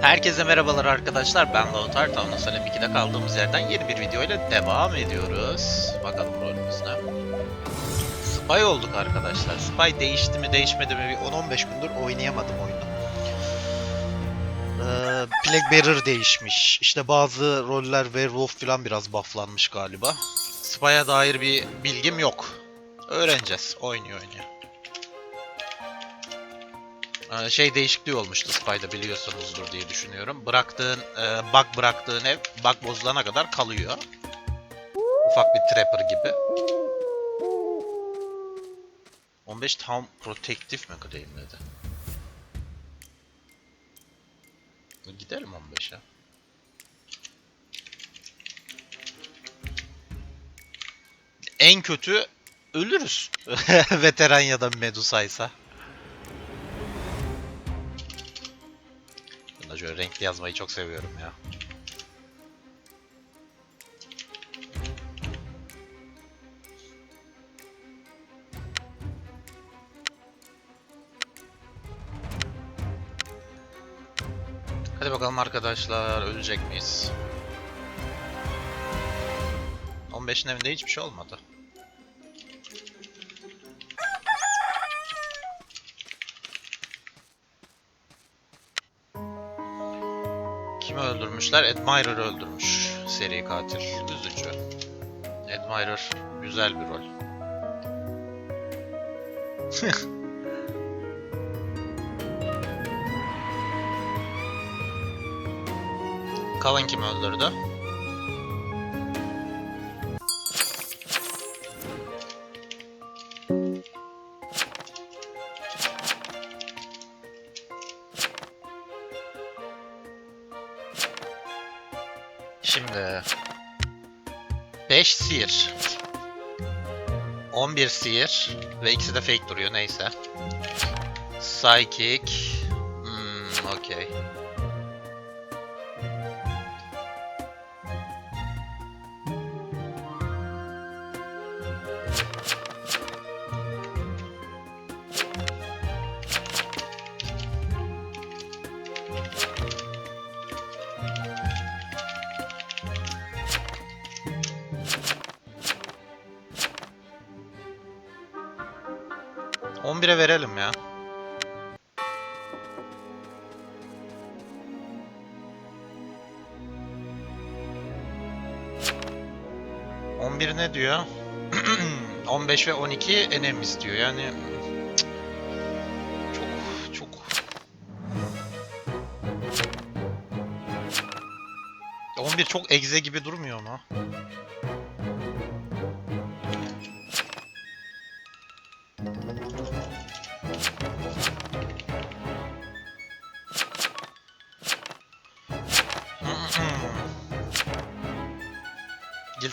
Herkese merhabalar arkadaşlar. Ben Lautar. Town Salem 2'de kaldığımız yerden yeni bir video ile devam ediyoruz. Bakalım rolümüz ne? Spy olduk arkadaşlar. Spy değişti mi değişmedi mi bir 10-15 gündür oynayamadım oyunu. Ee, Plague Bearer değişmiş. İşte bazı roller Werewolf falan biraz bufflanmış galiba. Spy'a dair bir bilgim yok. Öğreneceğiz. Oynuyor oynuyor. Ee, şey değişikliği olmuştu Spy'da biliyorsunuzdur diye düşünüyorum. Bıraktığın, e, bug bıraktığın ev bug bozulana kadar kalıyor. Ufak bir trapper gibi. 15 tam protective mi claimledi? Gidelim 15'e. En kötü ölürüz. Veteran ya da Medusa'ysa. De şöyle renkli yazmayı çok seviyorum ya. Hadi bakalım arkadaşlar ölecek miyiz? 15'in evinde hiçbir şey olmadı. Öldürmüşler? Admirer'ı öldürmüş seri katil. Üzücü. Admirer güzel bir rol. Kalan kim öldürdü? 11 seer ve ikisi de fake duruyor neyse. Psychic hmm, okey. On bire verelim ya. On bir ne diyor? 15 ve 12 enemies diyor. Yani çok çok 11 çok egze gibi durmuyor mu?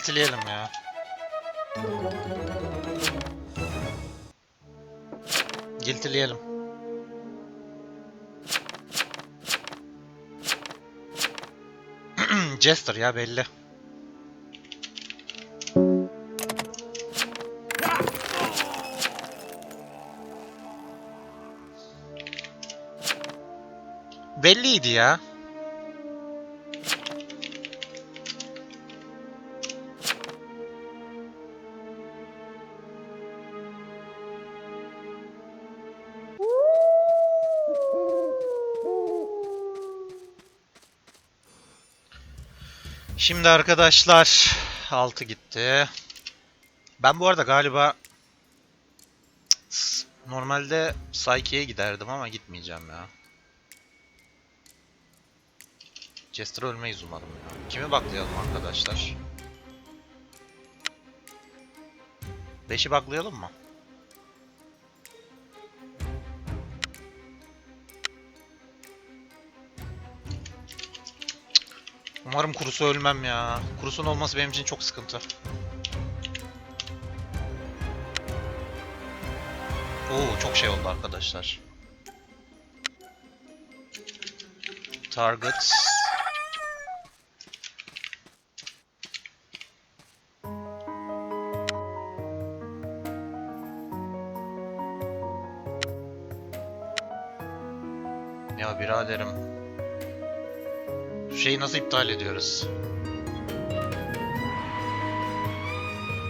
Giltileyelim ya. Giltileyelim. Jester ya belli. Belliydi ya. Şimdi arkadaşlar 6 gitti. Ben bu arada galiba normalde Psyche'ye giderdim ama gitmeyeceğim ya. Jester ölmeyiz umarım ya. Kimi baklayalım arkadaşlar? 5'i baklayalım mı? Umarım kurusu ölmem ya. Kurusun olması benim için çok sıkıntı. Oo çok şey oldu arkadaşlar. Targets. Ya biraderim. Şeyi nasıl iptal ediyoruz?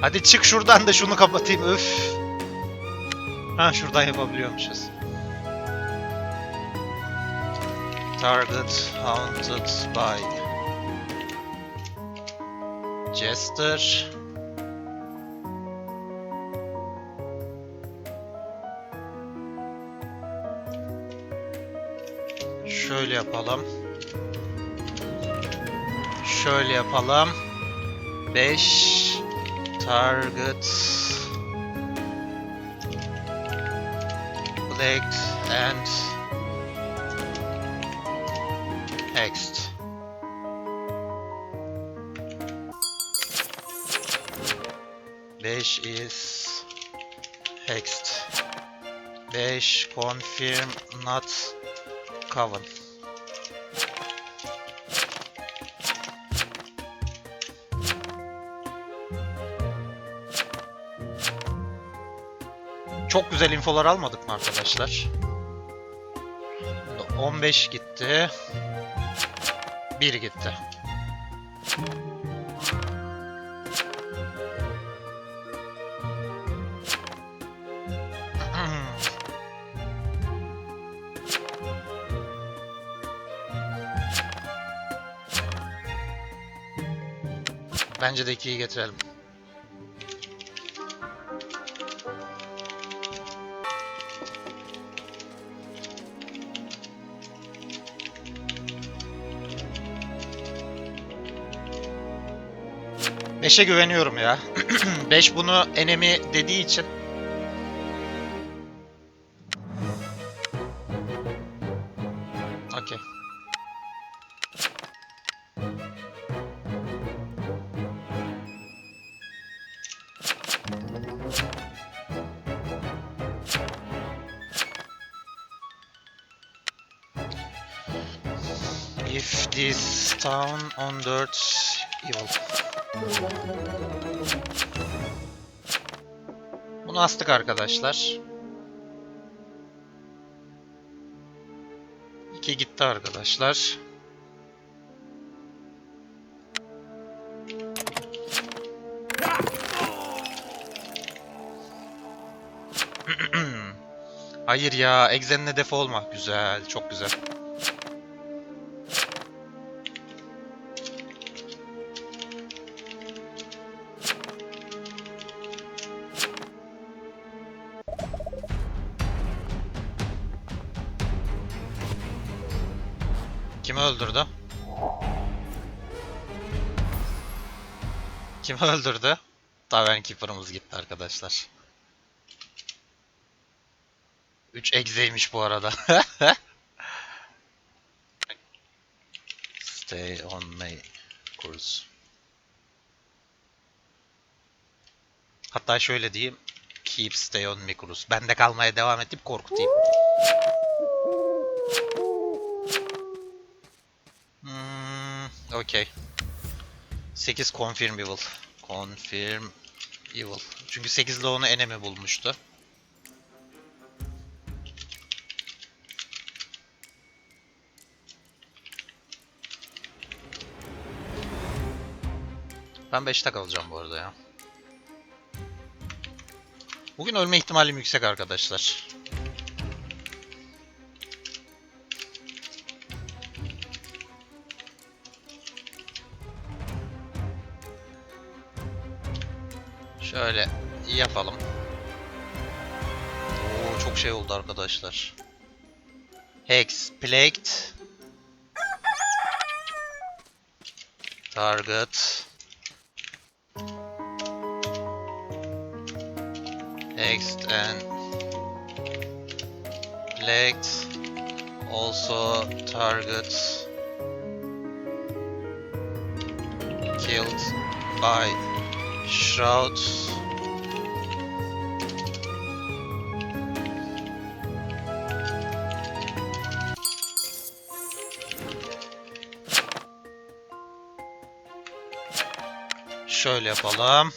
Hadi çık şuradan da şunu kapatayım öf. Ha şuradan yapabiliyormuşuz. Target haunted by Jester. Şöyle yapalım. Şöyle yapalım. 5 target Plagued and Hexed. Beş is Hexed. Beş confirm not coven. Çok güzel infolar almadık mı arkadaşlar? 15 gitti. 1 gitti. Bence de 2'yi getirelim. Beşe güveniyorum ya. 5 bunu enemi dediği için. Okey. If this town on dirt evil. Bunu astık arkadaşlar. İki gitti arkadaşlar. Hayır ya, Exen'in hedefi olma. Güzel, çok güzel. Kimi öldürdü? Tavern Keeper'ımız gitti arkadaşlar. 3 egzeymiş bu arada. Stay on my course. Hatta şöyle diyeyim. Keep stay on my course. Bende kalmaya devam edip korkutayım. Okey. 8 confirm evil. Confirm evil. Çünkü 8 ile onu enemy bulmuştu. Ben 5'te kalacağım bu arada ya. Bugün ölme ihtimalim yüksek arkadaşlar. Şöyle yapalım. Oo çok şey oldu arkadaşlar. Hex, Plagued. Target. Hexed and Plagued. Also target killed by Shroud. Şöyle yapalım.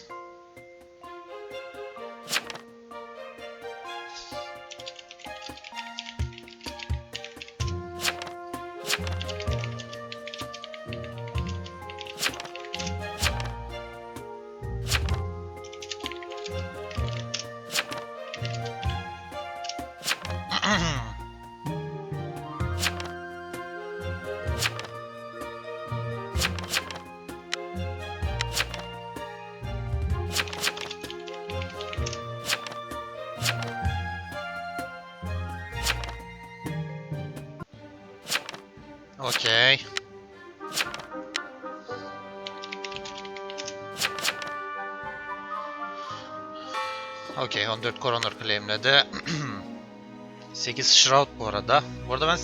Okey. Okey 14 Coroner claimledi. 8 Shroud bu arada. Bu arada ben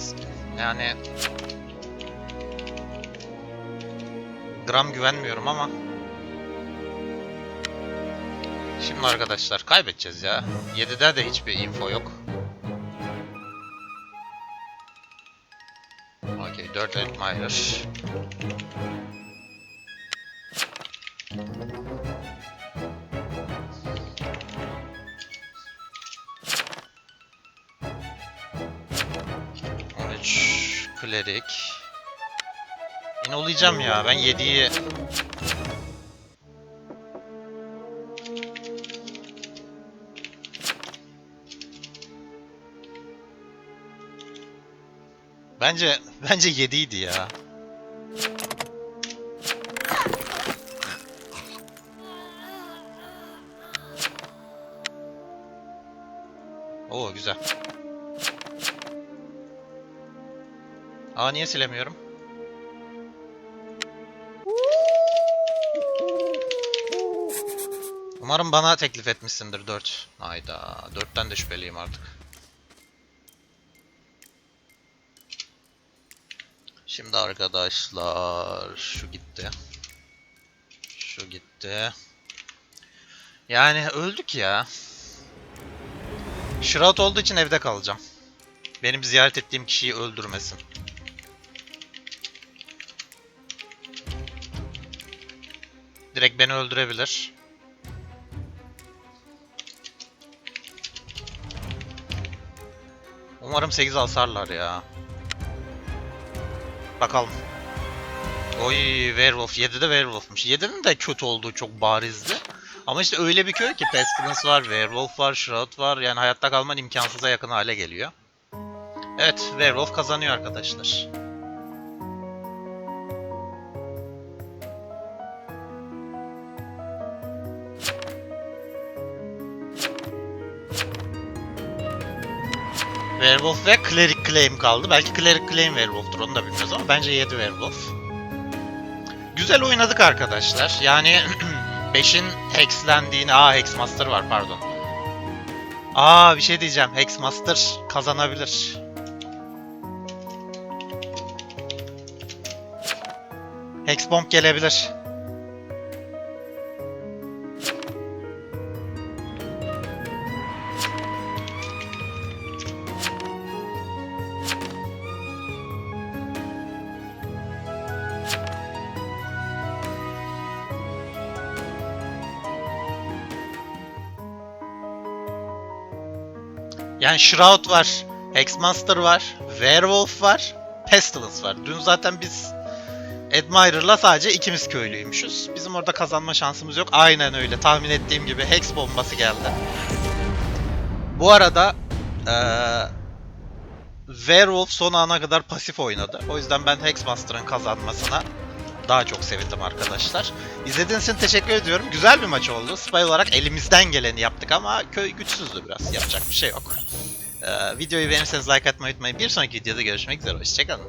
yani gram güvenmiyorum ama Şimdi arkadaşlar kaybedeceğiz ya. 7'de de hiçbir info yok. Okey 4 Admirer. On üç klerik. İnolayacağım ya. Ben 7'yi Bence bence 7 idi ya. Oo güzel. Aa niye silemiyorum? Umarım bana teklif etmişsindir 4. Hayda. 4'ten de şüpheliyim artık. Şimdi arkadaşlar şu gitti. Şu gitti. Yani öldük ya. Shroud olduğu için evde kalacağım. Benim ziyaret ettiğim kişiyi öldürmesin. Direkt beni öldürebilir. Umarım 8 alsarlar ya. Bakalım. Oy Werewolf. 7'de Werewolf'muş. 7'nin de kötü olduğu çok barizdi. Ama işte öyle bir köy ki Pestilence var, Werewolf var, Shroud var. Yani hayatta kalman imkansıza yakın hale geliyor. Evet, Werewolf kazanıyor arkadaşlar. Werewolf ve Cleric Claim kaldı. Belki Cleric Claim Werewolf'tur onu da bilmiyoruz ama bence 7 Werewolf. Güzel oynadık arkadaşlar. Yani 5'in Hexlendiğini... Aa Hexmaster var pardon. Aa bir şey diyeceğim. Hexmaster kazanabilir. Hexbomb gelebilir. Yani Shroud var, Hexmaster var, Werewolf var, Pestilence var. Dün zaten biz Admirer'la sadece ikimiz köylüymüşüz. Bizim orada kazanma şansımız yok. Aynen öyle. Tahmin ettiğim gibi Hex bombası geldi. Bu arada eee Werewolf son ana kadar pasif oynadı. O yüzden ben Hexmaster'ın kazanmasına daha çok sevindim arkadaşlar. İzlediğiniz için teşekkür ediyorum. Güzel bir maç oldu. Spy olarak elimizden geleni yaptık ama köy güçsüzdü biraz. Yapacak bir şey yok. Ee, videoyu beğenirseniz like atmayı unutmayın. Bir sonraki videoda görüşmek üzere. Hoşçakalın.